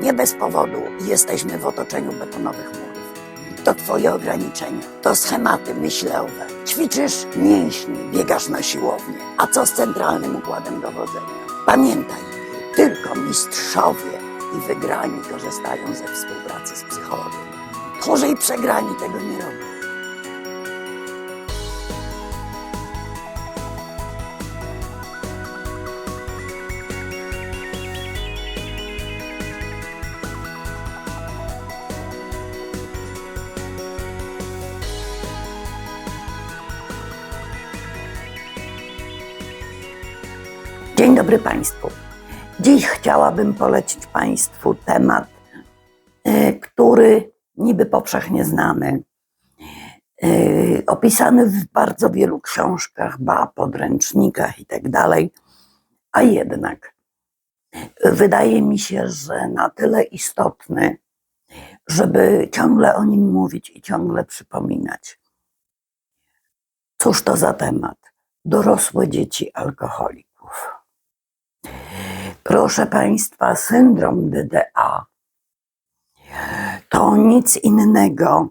Nie bez powodu jesteśmy w otoczeniu betonowych murów. To twoje ograniczenia, to schematy myślowe. Ćwiczysz mięśnie, biegasz na siłownię. A co z centralnym układem dowodzenia? Pamiętaj, tylko mistrzowie i wygrani korzystają ze współpracy z psychologiem. Chorzy i przegrani tego nie robią. Dzień dobry Państwu. Dziś chciałabym polecić Państwu temat, e, który niby powszechnie znany, e, opisany w bardzo wielu książkach, ba, podręcznikach i tak a jednak wydaje mi się, że na tyle istotny, żeby ciągle o nim mówić i ciągle przypominać. Cóż to za temat? Dorosłe dzieci alkoholików. Proszę Państwa, syndrom DDA to nic innego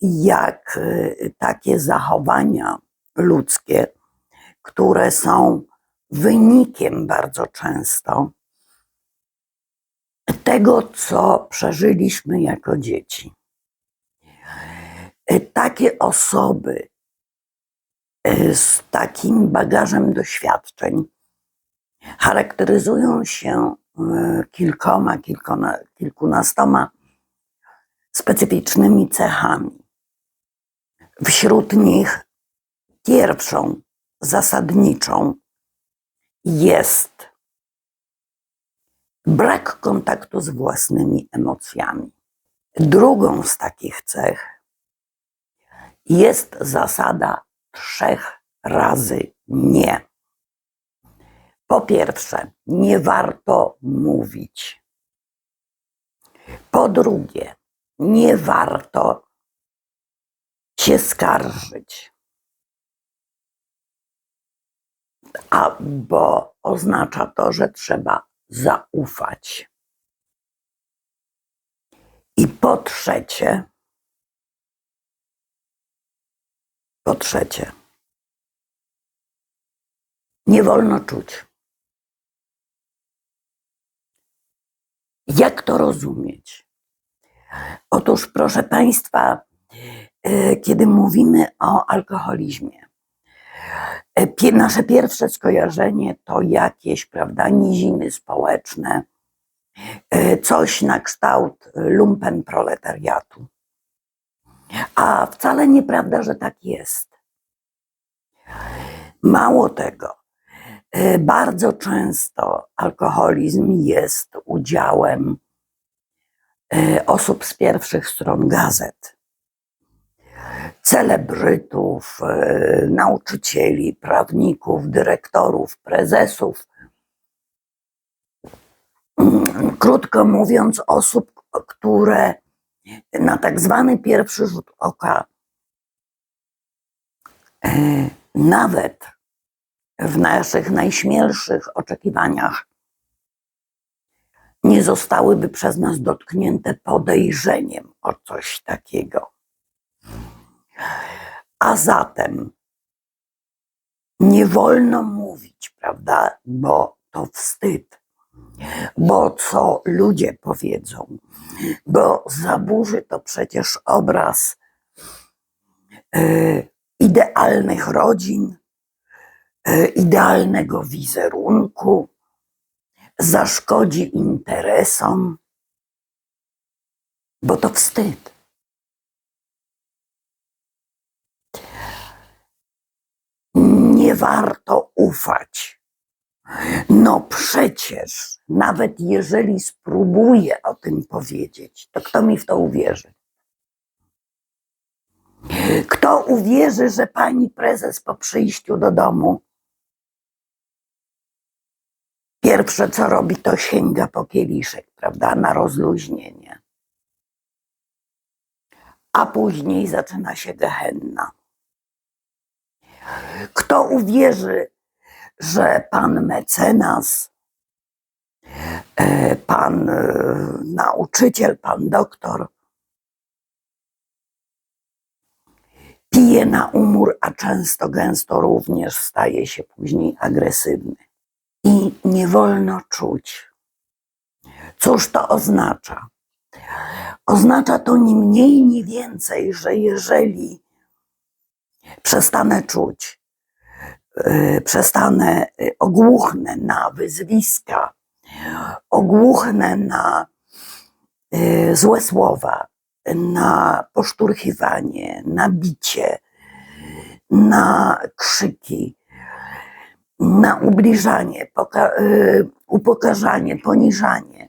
jak y, takie zachowania ludzkie, które są wynikiem bardzo często tego, co przeżyliśmy jako dzieci. Y, Takie osoby y, z takim bagażem doświadczeń charakteryzują się e, kilkoma, kilkona, kilkunastoma specyficznymi cechami. Wśród nich pierwszą, zasadniczą jest brak kontaktu z własnymi emocjami. Drugą z takich cech jest zasada trzech razy nie. Po pierwsze, nie warto mówić. Po drugie, nie warto się skarżyć. Albo oznacza to, że trzeba zaufać. I po trzecie, po trzecie, nie wolno czuć. Jak to rozumieć? Otóż, proszę Państwa, e, kiedy mówimy o alkoholizmie, e, nasze pierwsze skojarzenie to jakieś, prawda, niziny społeczne, e, coś na kształt lumpen proletariatu. A wcale nieprawda, że tak jest. Mało tego, Bardzo często alkoholizm jest udziałem e, osób z pierwszych stron gazet, celebrytów, e, nauczycieli, prawników, dyrektorów, prezesów. Krótko mówiąc, osób, które na tak zwany pierwszy rzut oka e, nawet w naszych najśmielszych oczekiwaniach. Nie zostałyby przez nas dotknięte podejrzeniem o coś takiego. A zatem nie wolno mówić, prawda, bo to wstyd, bo co ludzie powiedzą, bo zaburzy to przecież obraz e, idealnych rodzin, idealnego wizerunku, zaszkodzi interesom, bo to wstyd. Nie warto ufać. No przecież, nawet jeżeli spróbuję o tym powiedzieć, to kto mi w to uwierzy? Kto uwierzy, że pani prezes po przyjściu do domu pierwsze co robi, to sięga po kieliszek, prawda, na rozluźnienie. A później zaczyna się gehenna. Kto uwierzy, że pan mecenas e, pan e, nauczyciel, pan doktor pije na umór, a często gęsto również staje się później agresywny. I nie wolno czuć. Cóż to oznacza? Oznacza to ni mniej, ni więcej, że jeżeli przestanę czuć, yy, przestanę, yy, ogłuchnę na wyzwiska, ogłuchnę na yy, złe słowa, na poszturchiwanie, na bicie, na krzyki, na ubliżanie, poka- yy, upokarzanie, poniżanie.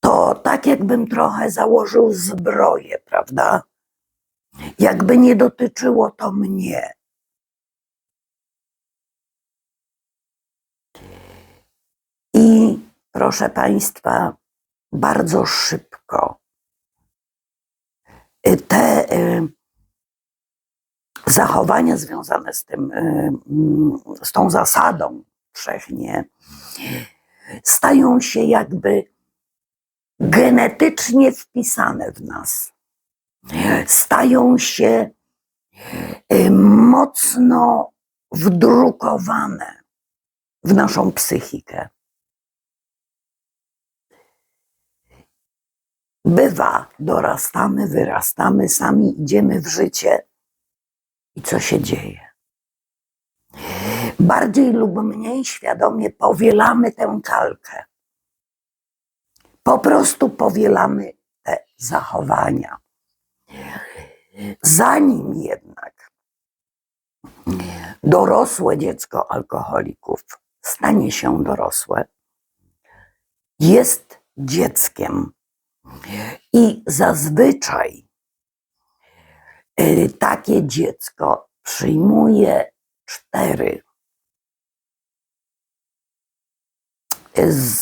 To tak jakbym trochę założył zbroję, prawda? Jakby nie dotyczyło to mnie. I proszę Państwa, bardzo szybko y, te y, zachowania związane z tym, y, mm, z tą zasadą trzech stają się jakby genetycznie wpisane w nas. Stają się mocno wdrukowane w naszą psychikę. Bywa, dorastamy, wyrastamy, sami idziemy w życie. I co się dzieje? Bardziej lub mniej świadomie powielamy tę kalkę. Po prostu powielamy te zachowania. Zanim jednak dorosłe dziecko alkoholików stanie się dorosłe, jest dzieckiem i zazwyczaj takie dziecko przyjmuje cztery z,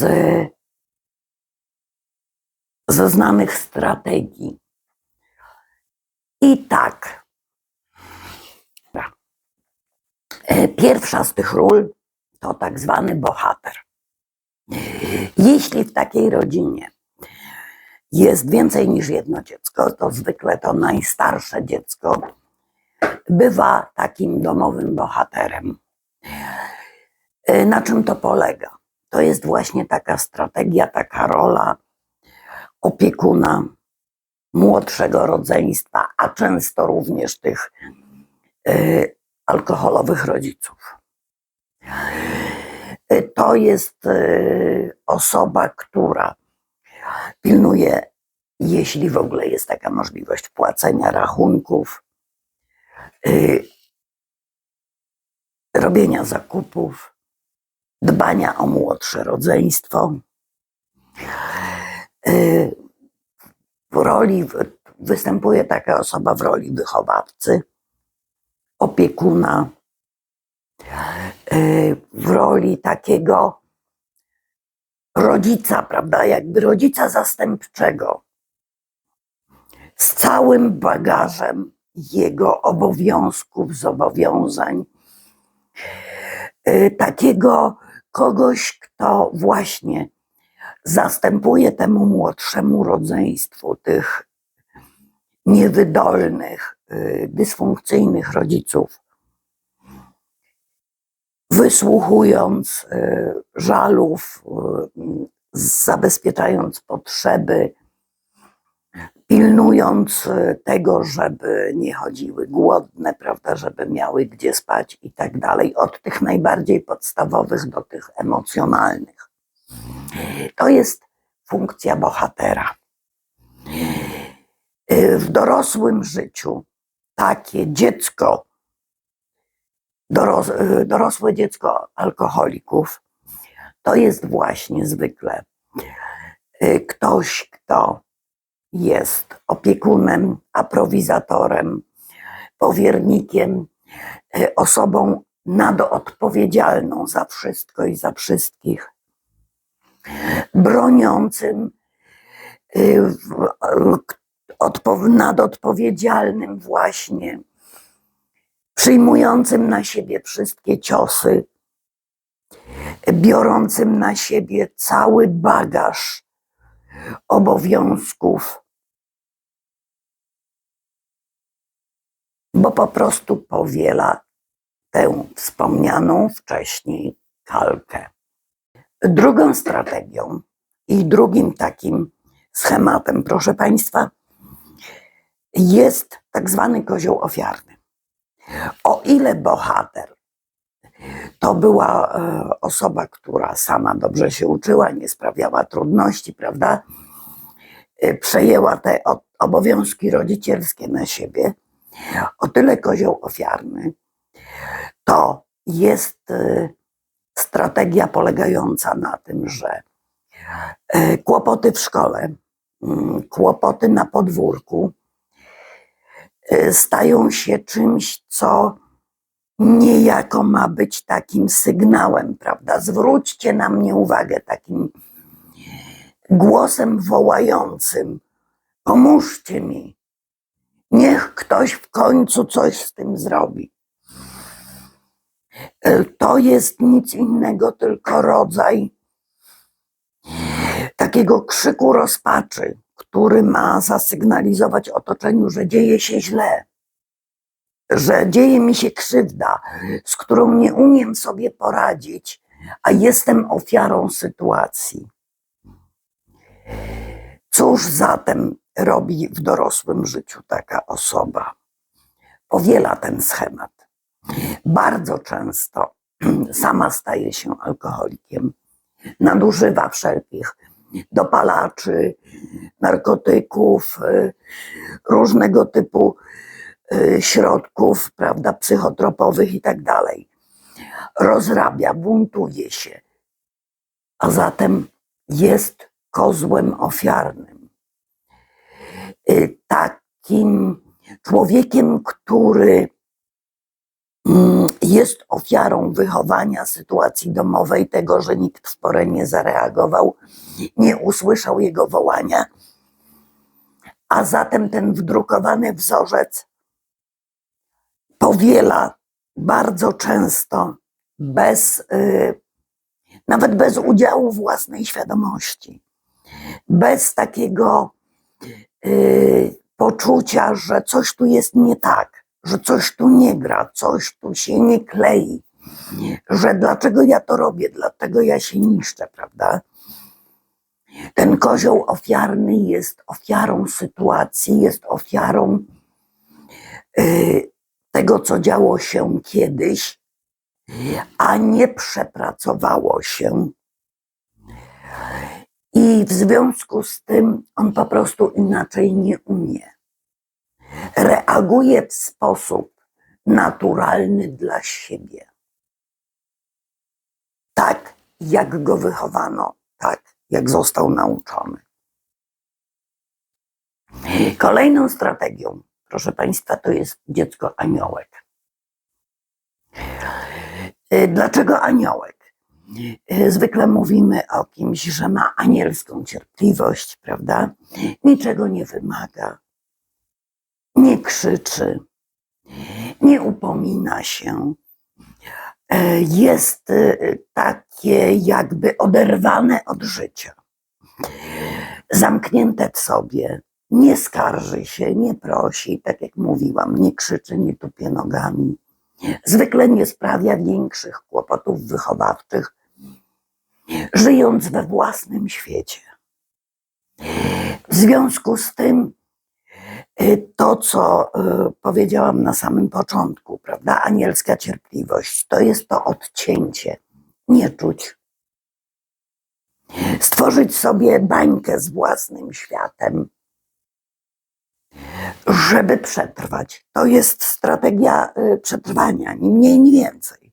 ze znanych strategii. I tak. E, Pierwsza z tych ról to tak zwany bohater. Jeśli w takiej rodzinie jest więcej niż jedno dziecko, to zwykle to najstarsze dziecko bywa takim domowym bohaterem. E, Na czym to polega? To jest właśnie taka strategia, taka rola opiekuna młodszego rodzeństwa, a często również tych y, alkoholowych rodziców. Y, To jest osoba, która pilnuje, jeśli w ogóle jest taka możliwość płacenia rachunków, y, robienia zakupów, dbania o młodsze rodzeństwo. Y, W roli występuje taka osoba w roli wychowawcy, opiekuna, y, w roli takiego rodzica, prawda, jakby rodzica zastępczego, z całym bagażem jego obowiązków, zobowiązań, y, takiego kogoś, kto właśnie zastępuje temu młodszemu rodzeństwu tych niewydolnych, y, dysfunkcyjnych rodziców, wysłuchując y, żalów, y, zabezpieczając potrzeby, pilnując y, tego, żeby nie chodziły głodne, prawda, żeby miały gdzie spać i tak dalej, od tych najbardziej podstawowych do tych emocjonalnych. To jest funkcja bohatera. W dorosłym życiu takie dziecko, doros, dorosłe dziecko alkoholików, to jest właśnie zwykle y, ktoś, kto jest opiekunem, aprowizatorem, powiernikiem, y, osobą nadoodpowiedzialną za wszystko i za wszystkich, broniącym, y, nadodpowiedzialnym właśnie, przyjmującym na siebie wszystkie ciosy, biorącym na siebie cały bagaż obowiązków, bo po prostu powiela tę wspomnianą wcześniej kalkę. Drugą strategią i drugim takim schematem, proszę Państwa, jest tak zwany kozioł ofiarny. O ile bohater to była e, osoba, która sama dobrze się uczyła, nie sprawiała trudności, prawda? E, Przejęła te obowiązki rodzicielskie na siebie. O tyle kozioł ofiarny to jest e, strategia polegająca na tym, że kłopoty w szkole, mm, kłopoty na podwórku stają się czymś, co niejako ma być takim sygnałem, prawda? Zwróćcie na mnie uwagę, takim głosem wołającym: pomóżcie mi, niech ktoś w końcu coś z tym zrobi. E, To jest nic innego, tylko rodzaj takiego krzyku rozpaczy, który ma zasygnalizować otoczeniu, że dzieje się źle, że dzieje mi się krzywda, z którą nie umiem sobie poradzić, a jestem ofiarą sytuacji. Cóż zatem robi w dorosłym życiu taka osoba? Powiela ten schemat. Bardzo często sama staje się alkoholikiem, nadużywa wszelkich dopalaczy, narkotyków, y, różnego typu y, środków, prawda, psychotropowych i tak dalej. Rozrabia, buntuje się, a zatem jest kozłem ofiarnym. Y, Takim człowiekiem, który mm, jest ofiarą wychowania sytuacji domowej, tego, że nikt w porę nie zareagował, nie usłyszał jego wołania, a zatem ten wdrukowany wzorzec powiela bardzo często bez, y, nawet bez udziału własnej świadomości, bez takiego y, poczucia, że coś tu jest nie tak, że coś tu nie gra, coś tu się nie klei, że dlaczego ja to robię, dlaczego ja się niszczę, prawda? Ten kozioł ofiarny jest ofiarą sytuacji, jest ofiarą y, tego, co działo się kiedyś, a nie przepracowało się. I w związku z tym on po prostu inaczej nie umie. Reaguje w sposób naturalny dla siebie. Tak, jak go wychowano, tak, jak został nauczony. Kolejną strategią, proszę Państwa, to jest dziecko aniołek. Dlaczego aniołek? Zwykle mówimy o kimś, że ma anielską cierpliwość, prawda? Niczego nie wymaga, nie krzyczy, nie upomina się. E, Jest y, takie jakby oderwane od życia, zamknięte w sobie, nie skarży się, nie prosi, tak jak mówiłam, nie krzyczy, nie tupie nogami. Zwykle nie sprawia większych kłopotów wychowawczych, żyjąc we własnym świecie. W związku z tym, to co y, powiedziałam na samym początku, prawda, anielska cierpliwość, to jest to odcięcie, nie czuć. Stworzyć sobie bańkę z własnym światem, żeby przetrwać. To jest strategia y, przetrwania, ni mniej, ni więcej.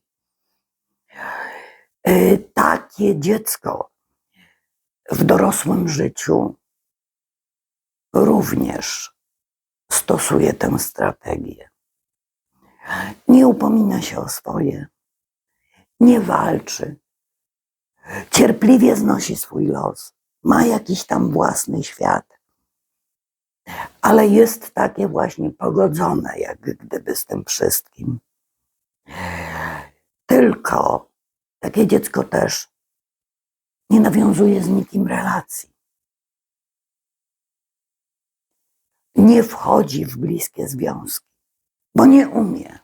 Y, Takie dziecko w dorosłym życiu również stosuje tę strategię. Nie upomina się o swoje, nie walczy, cierpliwie znosi swój los, ma jakiś tam własny świat, ale jest takie właśnie pogodzone, jak gdyby z tym wszystkim. Tylko takie dziecko też nie nawiązuje z nikim relacji. Nie wchodzi w bliskie związki, bo nie umie.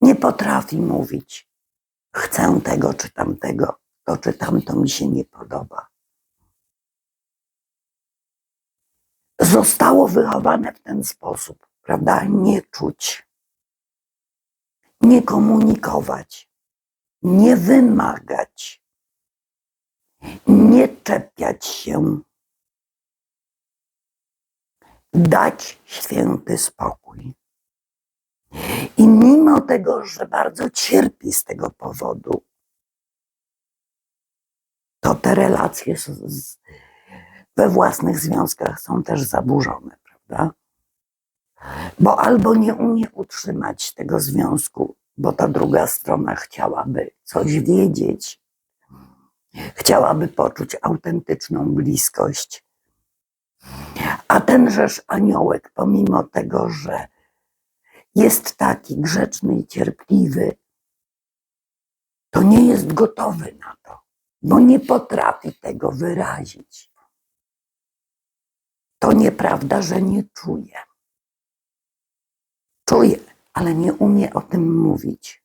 Nie potrafi mówić, chcę tego czy tamtego, to czy tamto mi się nie podoba. Zostało wychowane w ten sposób, prawda? Nie czuć, nie komunikować, nie wymagać, nie czepiać się, dać święty spokój. I mimo tego, że bardzo cierpi z tego powodu, to te relacje z, we własnych związkach są też zaburzone, prawda? Bo albo nie umie utrzymać tego związku, bo ta druga strona chciałaby coś wiedzieć, chciałaby poczuć autentyczną bliskość. A tenżeż aniołek, pomimo tego, że jest taki grzeczny i cierpliwy, to nie jest gotowy na to, bo nie potrafi tego wyrazić. To nieprawda, że nie czuje. Czuje, ale nie umie o tym mówić.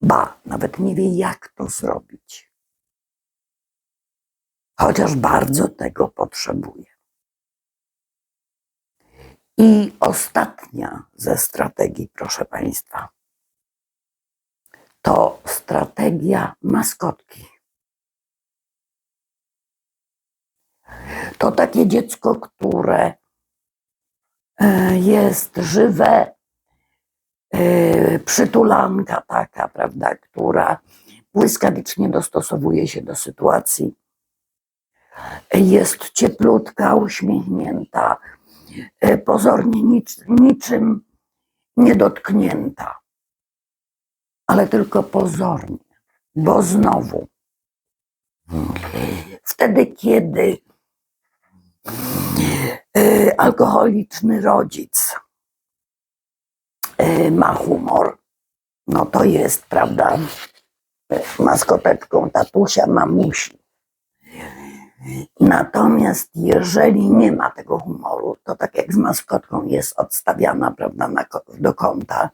Ba, nawet nie wie, jak to zrobić. Chociaż bardzo tego potrzebuje. I ostatnia ze strategii, proszę Państwa, to strategia maskotki. To takie dziecko, które e, jest żywe, e, przytulanka taka, prawda, która błyskawicznie dostosowuje się do sytuacji. Jest cieplutka, uśmiechnięta, pozornie nic, niczym niedotknięta, ale tylko pozornie, bo znowu wtedy, kiedy E, alkoholiczny rodzic e, ma humor, no to jest, prawda, maskoteczką tatusia, mamusi. Natomiast jeżeli nie ma tego humoru, to tak jak z maskotką jest odstawiana, prawda, na, do kąta.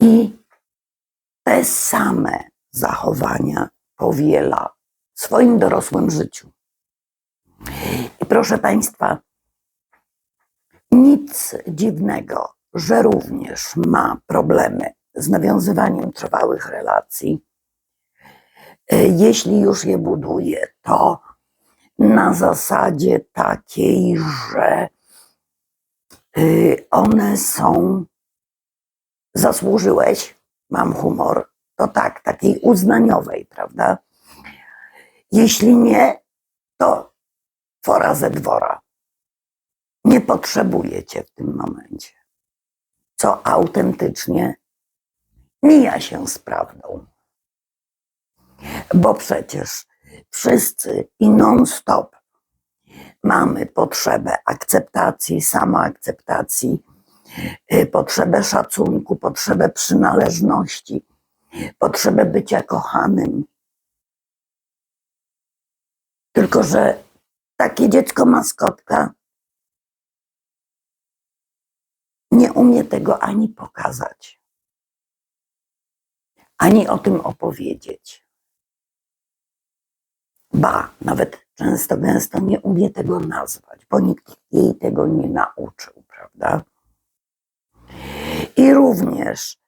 I te same zachowania powiela w swoim dorosłym życiu. I proszę Państwa, nic dziwnego, że również ma problemy z nawiązywaniem trwałych relacji. E, jeśli już je buduje, to na zasadzie takiej, że e, one są, zasłużyłeś, mam humor, to tak, takiej uznaniowej, prawda? Jeśli nie, to fora ze dwora. Nie potrzebujecie w tym momencie. Co autentycznie mija się z prawdą. Bo przecież wszyscy i non-stop mamy potrzebę akceptacji, samoakceptacji, y, potrzebę szacunku, potrzebę przynależności, potrzebę bycia kochanym. Tylko, że takie dziecko maskotka nie umie tego ani pokazać, ani o tym opowiedzieć. Ba, nawet często gęsto nie umie tego nazwać, bo nikt jej tego nie nauczył, prawda? I również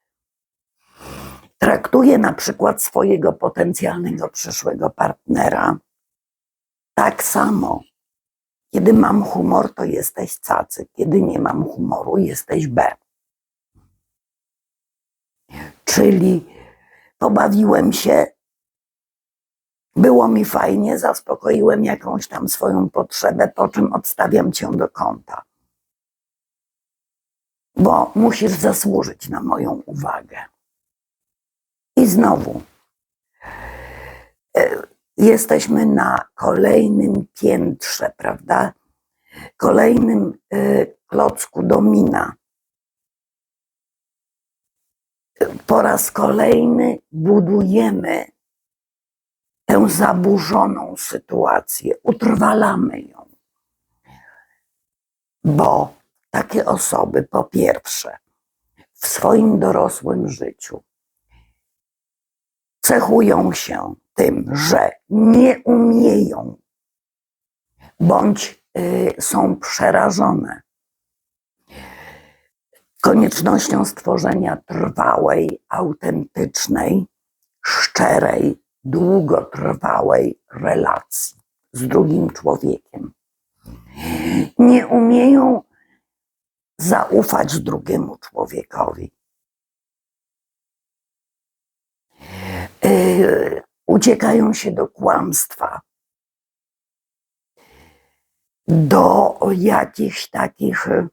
traktuje na przykład swojego potencjalnego przyszłego partnera tak samo, kiedy mam humor, to jesteś cacy. Kiedy nie mam humoru, jesteś B. Czyli pobawiłem się, było mi fajnie, zaspokoiłem jakąś tam swoją potrzebę, po czym odstawiam cię do kąta. Bo musisz zasłużyć na moją uwagę. I znowu, e, jesteśmy na kolejnym piętrze, prawda? Kolejnym y, klocku domina. po raz kolejny budujemy tę zaburzoną sytuację, utrwalamy ją. Bo takie osoby, po pierwsze, w swoim dorosłym życiu cechują się tym, że nie umieją bądź y, są przerażone koniecznością stworzenia trwałej, autentycznej, szczerej, długotrwałej relacji z drugim człowiekiem. Nie umieją zaufać drugiemu człowiekowi. Yy, uciekają się do kłamstwa, do jakichś takich y,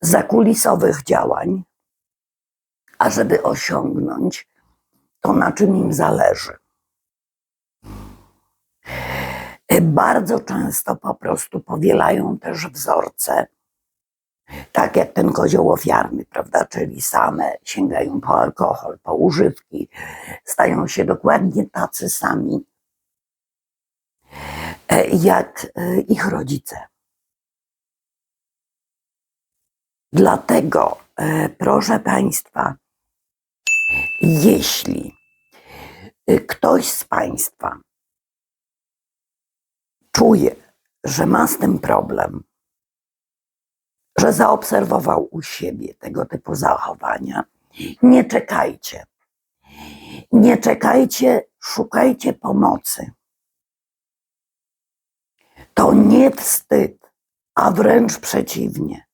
zakulisowych działań, ażeby osiągnąć to, na czym im zależy. Y, Bardzo często po prostu powielają też wzorce, tak jak ten kozioł ofiarny, prawda? Czyli same sięgają po alkohol, po używki, stają się dokładnie tacy sami, e, jak e, ich rodzice. Dlatego, e, proszę Państwa, jeśli e, ktoś z Państwa czuje, że ma z tym problem, że zaobserwował u siebie tego typu zachowania, nie czekajcie. Nie czekajcie, szukajcie pomocy. To nie wstyd, a wręcz przeciwnie.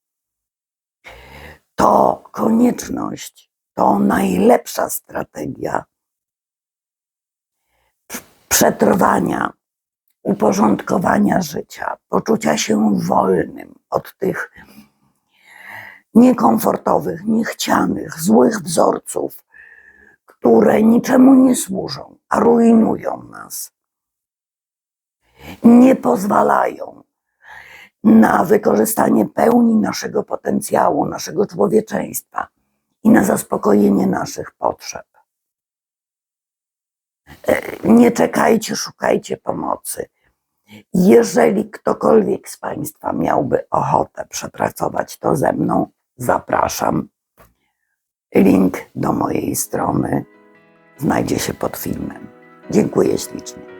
To konieczność, to najlepsza strategia przetrwania, uporządkowania życia, poczucia się wolnym od tych niekomfortowych, niechcianych, złych wzorców, które niczemu nie służą, a rujnują nas. Nie pozwalają na wykorzystanie pełni naszego potencjału, naszego człowieczeństwa i na zaspokojenie naszych potrzeb. E, Nie czekajcie, szukajcie pomocy. Jeżeli ktokolwiek z Państwa miałby ochotę przepracować to ze mną, zapraszam. Link do mojej strony znajdzie się pod filmem. Dziękuję ślicznie.